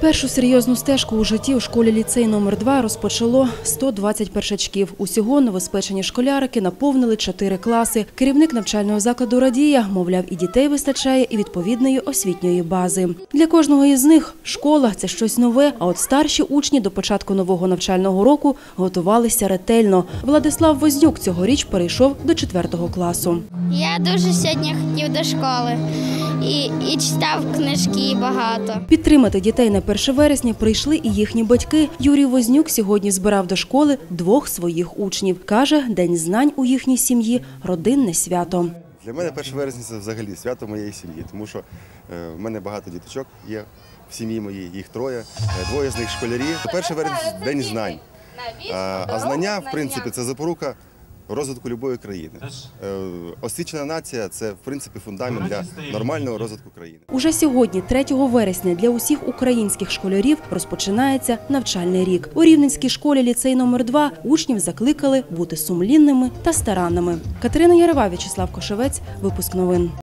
Першу серйозну стежку у житті у школі ліцей номер 2 розпочало 120 першачків. Усього новоспечені школярики наповнили чотири класи. Керівник навчального закладу радіє, мовляв, і дітей вистачає, і відповідної освітньої бази. Для кожного із них школа це щось нове. А от старші учні до початку нового навчального року готувалися ретельно. Владислав Вознюк цьогоріч перейшов до четвертого класу. Я дуже сьогодні хотів до школи і, і читав книжки багато. Підтримати дітей на 1 вересня прийшли і їхні батьки. Юрій Вознюк сьогодні збирав до школи двох своїх учнів. Каже, день знань у їхній сім'ї родинне свято. Для мене 1 вересня це взагалі свято моєї сім'ї, тому що е, в мене багато діточок є в сім'ї моїй, їх троє, е, двоє з них школярі. 1 вересня – день знань. А, а знання, в принципі, це запорука розвитку любої країни. Е, Освічена нація це в принципі фундамент для нормального розвитку країни. Уже сьогодні, 3 вересня, для усіх українських школярів розпочинається навчальний рік. У Рівненській школі ліцей номер 2 учнів закликали бути сумлінними та старанними. Катерина Ярова, В'ячеслав Кошевець, випуск новин.